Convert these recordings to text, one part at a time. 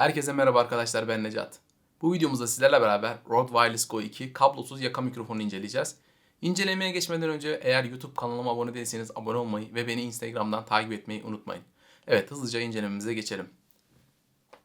Herkese merhaba arkadaşlar ben Necat. Bu videomuzda sizlerle beraber Rode Wireless Go 2 kablosuz yaka mikrofonu inceleyeceğiz. İncelemeye geçmeden önce eğer YouTube kanalıma abone değilseniz abone olmayı ve beni Instagram'dan takip etmeyi unutmayın. Evet hızlıca incelememize geçelim.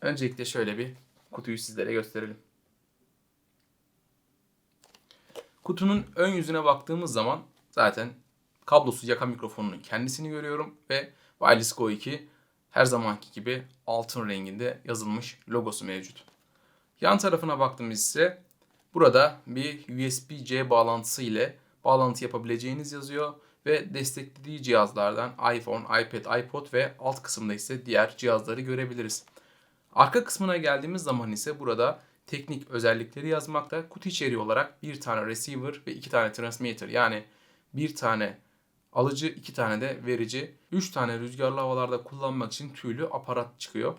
Öncelikle şöyle bir kutuyu sizlere gösterelim. Kutunun ön yüzüne baktığımız zaman zaten kablosuz yaka mikrofonunun kendisini görüyorum ve Wireless Go 2 her zamanki gibi altın renginde yazılmış logosu mevcut. Yan tarafına baktığımız ise burada bir USB-C bağlantısı ile bağlantı yapabileceğiniz yazıyor ve desteklediği cihazlardan iPhone, iPad, iPod ve alt kısımda ise diğer cihazları görebiliriz. Arka kısmına geldiğimiz zaman ise burada teknik özellikleri yazmakta. Kutu içeriği olarak bir tane receiver ve iki tane transmitter yani bir tane alıcı, iki tane de verici, üç tane rüzgarlı havalarda kullanmak için tüylü aparat çıkıyor.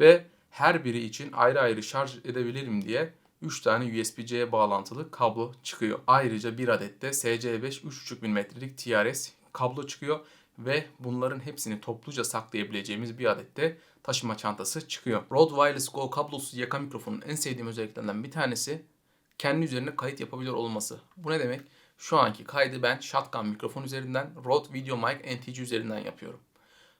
Ve her biri için ayrı ayrı şarj edebilirim diye 3 tane USB-C bağlantılı kablo çıkıyor. Ayrıca bir adet de SC5 3.5 mm'lik TRS kablo çıkıyor ve bunların hepsini topluca saklayabileceğimiz bir adet de taşıma çantası çıkıyor. Rode Wireless Go kablosuz yaka mikrofonun en sevdiğim özelliklerinden bir tanesi kendi üzerine kayıt yapabiliyor olması. Bu ne demek? Şu anki kaydı ben shotgun mikrofon üzerinden Rode Video Mic NTG üzerinden yapıyorum.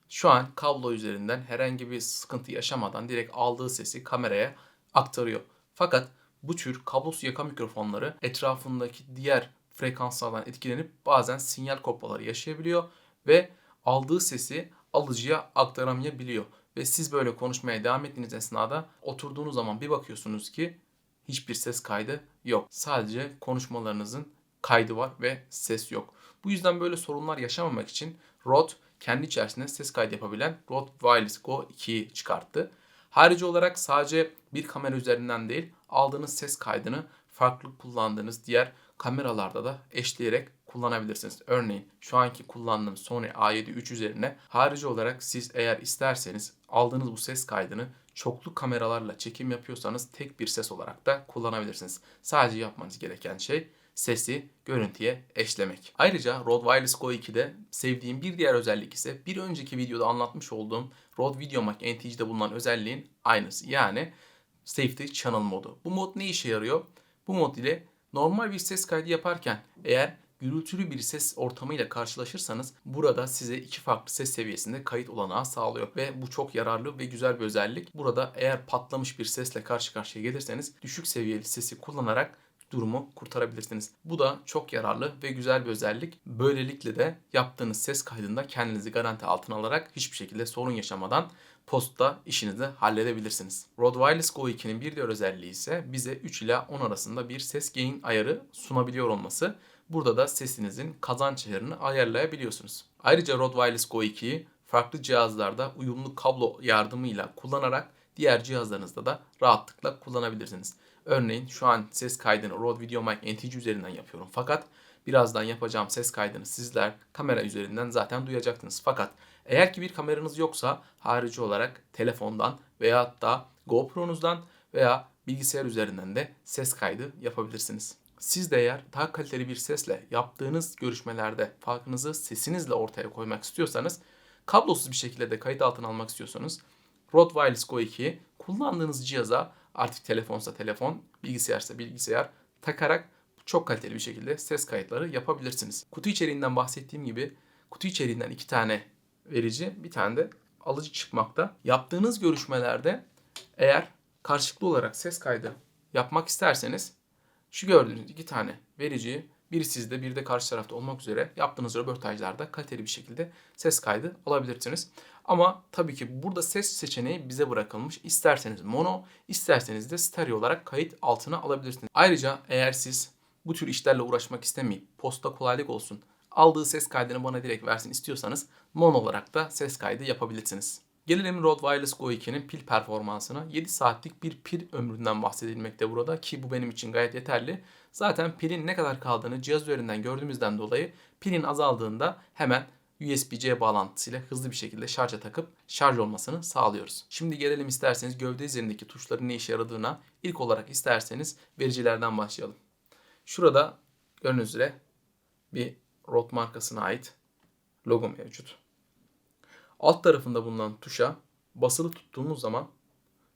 Şu an kablo üzerinden herhangi bir sıkıntı yaşamadan direkt aldığı sesi kameraya aktarıyor. Fakat bu tür kablosuz yaka mikrofonları etrafındaki diğer frekanslardan etkilenip bazen sinyal kopmaları yaşayabiliyor ve aldığı sesi alıcıya aktaramayabiliyor. Ve siz böyle konuşmaya devam ettiğiniz esnada oturduğunuz zaman bir bakıyorsunuz ki hiçbir ses kaydı yok. Sadece konuşmalarınızın kaydı var ve ses yok. Bu yüzden böyle sorunlar yaşamamak için Rode kendi içerisinde ses kaydı yapabilen Rode Wireless Go 2'yi çıkarttı. Harici olarak sadece bir kamera üzerinden değil aldığınız ses kaydını farklı kullandığınız diğer kameralarda da eşleyerek kullanabilirsiniz. Örneğin şu anki kullandığım Sony A7 III üzerine harici olarak siz eğer isterseniz aldığınız bu ses kaydını çoklu kameralarla çekim yapıyorsanız tek bir ses olarak da kullanabilirsiniz. Sadece yapmanız gereken şey sesi görüntüye eşlemek. Ayrıca Rode Wireless Go 2'de sevdiğim bir diğer özellik ise bir önceki videoda anlatmış olduğum Rode VideoMic NTG'de bulunan özelliğin aynısı. Yani Safety Channel modu. Bu mod ne işe yarıyor? Bu mod ile normal bir ses kaydı yaparken eğer gürültülü bir ses ortamıyla karşılaşırsanız burada size iki farklı ses seviyesinde kayıt olanağı sağlıyor ve bu çok yararlı ve güzel bir özellik. Burada eğer patlamış bir sesle karşı karşıya gelirseniz düşük seviyeli sesi kullanarak durumu kurtarabilirsiniz. Bu da çok yararlı ve güzel bir özellik. Böylelikle de yaptığınız ses kaydında kendinizi garanti altına alarak hiçbir şekilde sorun yaşamadan postta işinizi halledebilirsiniz. Rode Wireless Go 2'nin bir diğer özelliği ise bize 3 ila 10 arasında bir ses gain ayarı sunabiliyor olması. Burada da sesinizin kazanç ayarını ayarlayabiliyorsunuz. Ayrıca Rode Wireless Go 2'yi farklı cihazlarda uyumlu kablo yardımıyla kullanarak diğer cihazlarınızda da rahatlıkla kullanabilirsiniz. Örneğin şu an ses kaydını Rode VideoMic NTG üzerinden yapıyorum. Fakat birazdan yapacağım ses kaydını sizler kamera üzerinden zaten duyacaksınız. Fakat eğer ki bir kameranız yoksa harici olarak telefondan veya da GoPro'nuzdan veya bilgisayar üzerinden de ses kaydı yapabilirsiniz. Siz de eğer daha kaliteli bir sesle yaptığınız görüşmelerde farkınızı sesinizle ortaya koymak istiyorsanız kablosuz bir şekilde de kayıt altına almak istiyorsanız Rode Wireless Go 2'yi kullandığınız cihaza artık telefonsa telefon, bilgisayarsa bilgisayar takarak çok kaliteli bir şekilde ses kayıtları yapabilirsiniz. Kutu içeriğinden bahsettiğim gibi kutu içeriğinden iki tane verici, bir tane de alıcı çıkmakta. Yaptığınız görüşmelerde eğer karşılıklı olarak ses kaydı yapmak isterseniz şu gördüğünüz iki tane verici bir sizde bir de karşı tarafta olmak üzere yaptığınız röportajlarda kaliteli bir şekilde ses kaydı alabilirsiniz. Ama tabii ki burada ses seçeneği bize bırakılmış. İsterseniz mono, isterseniz de stereo olarak kayıt altına alabilirsiniz. Ayrıca eğer siz bu tür işlerle uğraşmak istemeyip posta kolaylık olsun, aldığı ses kaydını bana direkt versin istiyorsanız mono olarak da ses kaydı yapabilirsiniz. Gelelim Rode Wireless Go 2'nin pil performansına. 7 saatlik bir pil ömründen bahsedilmekte burada ki bu benim için gayet yeterli. Zaten pilin ne kadar kaldığını cihaz üzerinden gördüğümüzden dolayı pilin azaldığında hemen USB-C bağlantısıyla hızlı bir şekilde şarja takıp şarj olmasını sağlıyoruz. Şimdi gelelim isterseniz gövde üzerindeki tuşların ne işe yaradığına ilk olarak isterseniz vericilerden başlayalım. Şurada gördüğünüz üzere bir Rode markasına ait logo mevcut. Alt tarafında bulunan tuşa basılı tuttuğumuz zaman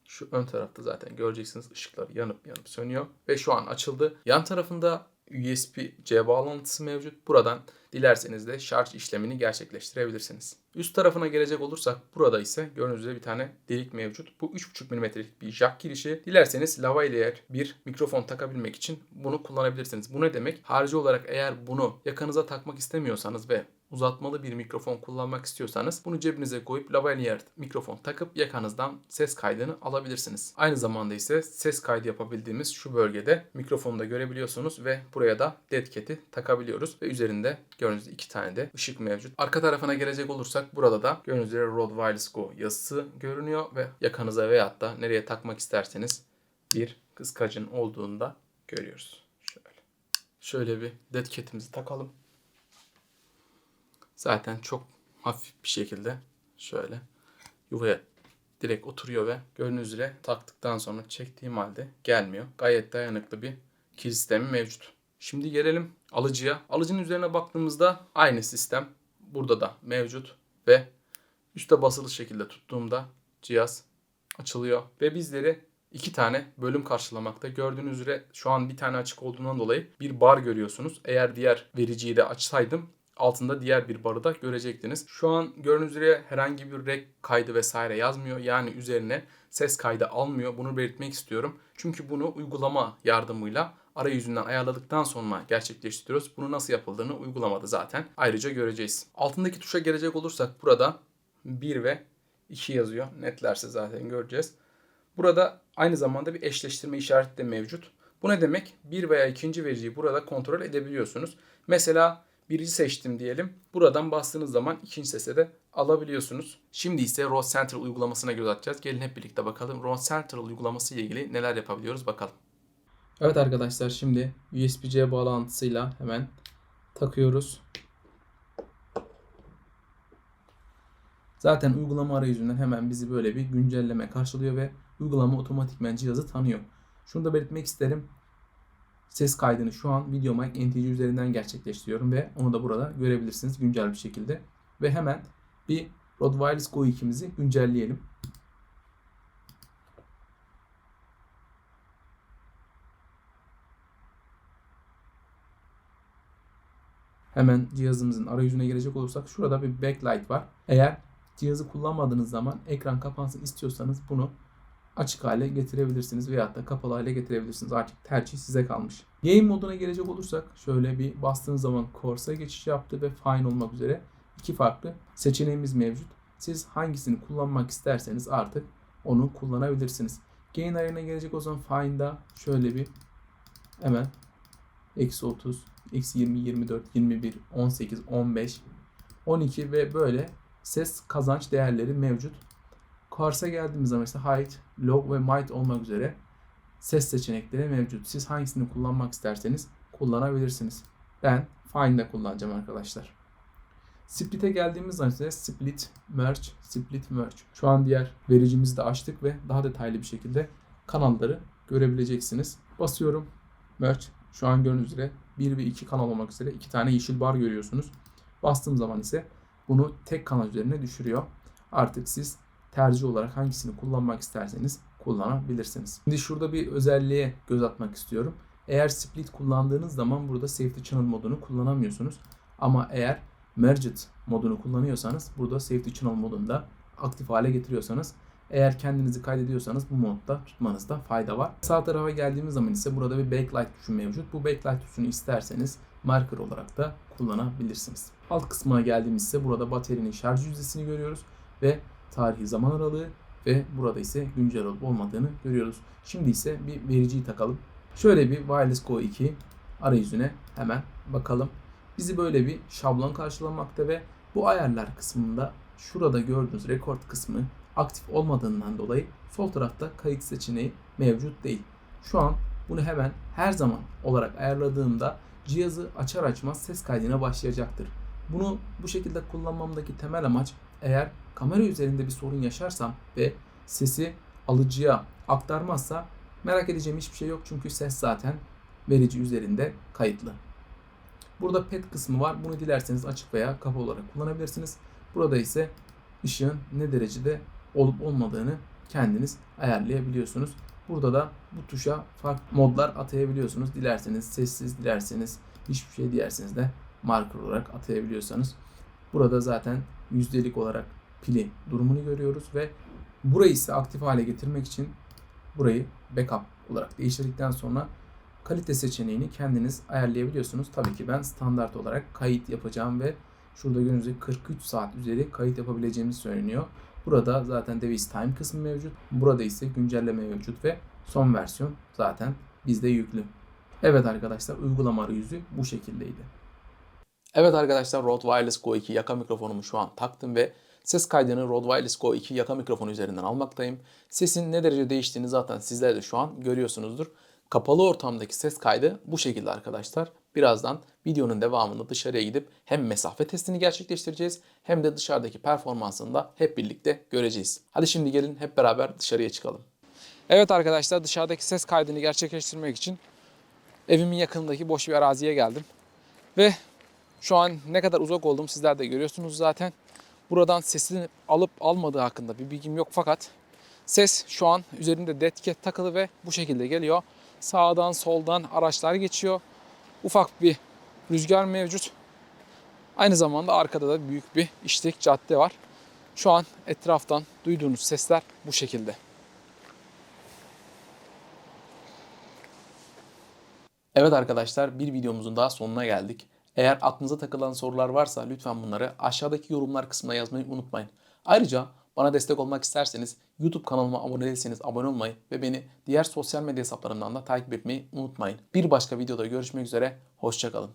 Şu ön tarafta zaten göreceksiniz ışıklar yanıp yanıp sönüyor. Ve şu an açıldı. Yan tarafında USB-C bağlantısı mevcut. Buradan dilerseniz de şarj işlemini gerçekleştirebilirsiniz. Üst tarafına gelecek olursak burada ise gördüğünüz üzere bir tane delik mevcut. Bu 3.5 mm'lik bir jack girişi. Dilerseniz lavalier bir mikrofon takabilmek için bunu kullanabilirsiniz. Bu ne demek? Harici olarak eğer bunu yakanıza takmak istemiyorsanız ve uzatmalı bir mikrofon kullanmak istiyorsanız bunu cebinize koyup lavalier mikrofon takıp yakanızdan ses kaydını alabilirsiniz. Aynı zamanda ise ses kaydı yapabildiğimiz şu bölgede mikrofonu da görebiliyorsunuz ve buraya da dead cat'i takabiliyoruz ve üzerinde gördüğünüz iki tane de ışık mevcut. Arka tarafına gelecek olursak burada da gördüğünüz üzere Rode Wireless Go yazısı görünüyor ve yakanıza veyahut da nereye takmak isterseniz bir kıskacın olduğunu da görüyoruz. Şöyle. Şöyle bir dead cat'imizi takalım. Zaten çok hafif bir şekilde şöyle yuvaya direkt oturuyor ve gördüğünüz üzere taktıktan sonra çektiğim halde gelmiyor. Gayet dayanıklı bir kill sistemi mevcut. Şimdi gelelim alıcıya. Alıcının üzerine baktığımızda aynı sistem burada da mevcut ve üstte basılı şekilde tuttuğumda cihaz açılıyor ve bizleri iki tane bölüm karşılamakta. Gördüğünüz üzere şu an bir tane açık olduğundan dolayı bir bar görüyorsunuz. Eğer diğer vericiyi de açsaydım altında diğer bir barı görecektiniz. Şu an gördüğünüz üzere herhangi bir rek kaydı vesaire yazmıyor. Yani üzerine ses kaydı almıyor. Bunu belirtmek istiyorum. Çünkü bunu uygulama yardımıyla arayüzünden ayarladıktan sonra gerçekleştiriyoruz. Bunu nasıl yapıldığını uygulamada zaten ayrıca göreceğiz. Altındaki tuşa gelecek olursak burada 1 ve 2 yazıyor. Netlerse zaten göreceğiz. Burada aynı zamanda bir eşleştirme işareti de mevcut. Bu ne demek? Bir veya ikinci vericiyi burada kontrol edebiliyorsunuz. Mesela birinci seçtim diyelim. Buradan bastığınız zaman ikinci sese de alabiliyorsunuz. Şimdi ise Rode Central uygulamasına göz atacağız. Gelin hep birlikte bakalım Rode Central uygulaması ile ilgili neler yapabiliyoruz bakalım. Evet arkadaşlar şimdi USB-C bağlantısıyla hemen takıyoruz. Zaten uygulama arayüzünden hemen bizi böyle bir güncelleme karşılıyor ve uygulama otomatikmen cihazı tanıyor. Şunu da belirtmek isterim. Ses kaydını şu an VideoMic NTC üzerinden gerçekleştiriyorum ve onu da burada görebilirsiniz güncel bir şekilde. Ve hemen bir Rode Wireless Go 2'mizi güncelleyelim. Hemen cihazımızın arayüzüne gelecek olursak şurada bir backlight var. Eğer cihazı kullanmadığınız zaman ekran kapansın istiyorsanız bunu açık hale getirebilirsiniz veyahut da kapalı hale getirebilirsiniz. Artık tercih size kalmış. Game moduna gelecek olursak şöyle bir bastığınız zaman Corsa geçiş yaptı ve Fine olmak üzere iki farklı seçeneğimiz mevcut. Siz hangisini kullanmak isterseniz artık onu kullanabilirsiniz. Gain ayarına gelecek o zaman Fine'da şöyle bir hemen eksi 30, eksi 20, 24, 21, 18, 15, 12 ve böyle ses kazanç değerleri mevcut. Kars'a geldiğimiz zaman işte height, log ve might olmak üzere ses seçenekleri mevcut. Siz hangisini kullanmak isterseniz kullanabilirsiniz. Ben Find'de kullanacağım arkadaşlar. Split'e geldiğimiz zaman ise split, merge, split, merge. Şu an diğer vericimizi de açtık ve daha detaylı bir şekilde kanalları görebileceksiniz. Basıyorum merge. Şu an gördüğünüz üzere 1 ve 2 kanal olmak üzere iki tane yeşil bar görüyorsunuz. Bastığım zaman ise bunu tek kanal üzerine düşürüyor. Artık siz tercih olarak hangisini kullanmak isterseniz kullanabilirsiniz. Şimdi şurada bir özelliğe göz atmak istiyorum. Eğer split kullandığınız zaman burada safety channel modunu kullanamıyorsunuz. Ama eğer merged modunu kullanıyorsanız burada safety channel modunda aktif hale getiriyorsanız eğer kendinizi kaydediyorsanız bu modda tutmanızda fayda var. Sağ tarafa geldiğimiz zaman ise burada bir backlight tuşu mevcut. Bu backlight tuşunu isterseniz marker olarak da kullanabilirsiniz. Alt kısmına geldiğimiz ise burada baterinin şarj yüzdesini görüyoruz ve tarihi zaman aralığı ve burada ise güncel olup olmadığını görüyoruz. Şimdi ise bir vericiyi takalım. Şöyle bir Wireless Go 2 arayüzüne hemen bakalım. Bizi böyle bir şablon karşılamakta ve bu ayarlar kısmında şurada gördüğünüz rekord kısmı aktif olmadığından dolayı sol tarafta kayıt seçeneği mevcut değil. Şu an bunu hemen her zaman olarak ayarladığımda cihazı açar açmaz ses kaydına başlayacaktır. Bunu bu şekilde kullanmamdaki temel amaç eğer kamera üzerinde bir sorun yaşarsam ve sesi alıcıya aktarmazsa merak edeceğim hiçbir şey yok çünkü ses zaten verici üzerinde kayıtlı. Burada pet kısmı var. Bunu dilerseniz açık veya kapalı olarak kullanabilirsiniz. Burada ise ışığın ne derecede olup olmadığını kendiniz ayarlayabiliyorsunuz. Burada da bu tuşa farklı modlar atayabiliyorsunuz. Dilerseniz sessiz, dilerseniz hiçbir şey dilerseniz de marker olarak atayabiliyorsanız. Burada zaten yüzdelik olarak pili durumunu görüyoruz ve burayı ise aktif hale getirmek için burayı backup olarak değiştirdikten sonra kalite seçeneğini kendiniz ayarlayabiliyorsunuz. Tabii ki ben standart olarak kayıt yapacağım ve şurada gördüğünüz gibi 43 saat üzeri kayıt yapabileceğimiz söyleniyor. Burada zaten device time kısmı mevcut. Burada ise güncelleme mevcut ve son versiyon zaten bizde yüklü. Evet arkadaşlar uygulama arayüzü bu şekildeydi. Evet arkadaşlar Rode Wireless Go 2 yaka mikrofonumu şu an taktım ve ses kaydını Rode Wireless Go 2 yaka mikrofonu üzerinden almaktayım. Sesin ne derece değiştiğini zaten sizler de şu an görüyorsunuzdur. Kapalı ortamdaki ses kaydı bu şekilde arkadaşlar. Birazdan videonun devamında dışarıya gidip hem mesafe testini gerçekleştireceğiz hem de dışarıdaki performansını da hep birlikte göreceğiz. Hadi şimdi gelin hep beraber dışarıya çıkalım. Evet arkadaşlar dışarıdaki ses kaydını gerçekleştirmek için evimin yakınındaki boş bir araziye geldim. Ve şu an ne kadar uzak olduğumu sizler de görüyorsunuz zaten. Buradan sesini alıp almadığı hakkında bir bilgim yok fakat ses şu an üzerinde detket takılı ve bu şekilde geliyor. Sağdan soldan araçlar geçiyor. Ufak bir rüzgar mevcut. Aynı zamanda arkada da büyük bir işlek cadde var. Şu an etraftan duyduğunuz sesler bu şekilde. Evet arkadaşlar bir videomuzun daha sonuna geldik. Eğer aklınıza takılan sorular varsa lütfen bunları aşağıdaki yorumlar kısmına yazmayı unutmayın. Ayrıca bana destek olmak isterseniz YouTube kanalıma abone değilseniz abone olmayı ve beni diğer sosyal medya hesaplarımdan da takip etmeyi unutmayın. Bir başka videoda görüşmek üzere, hoşçakalın.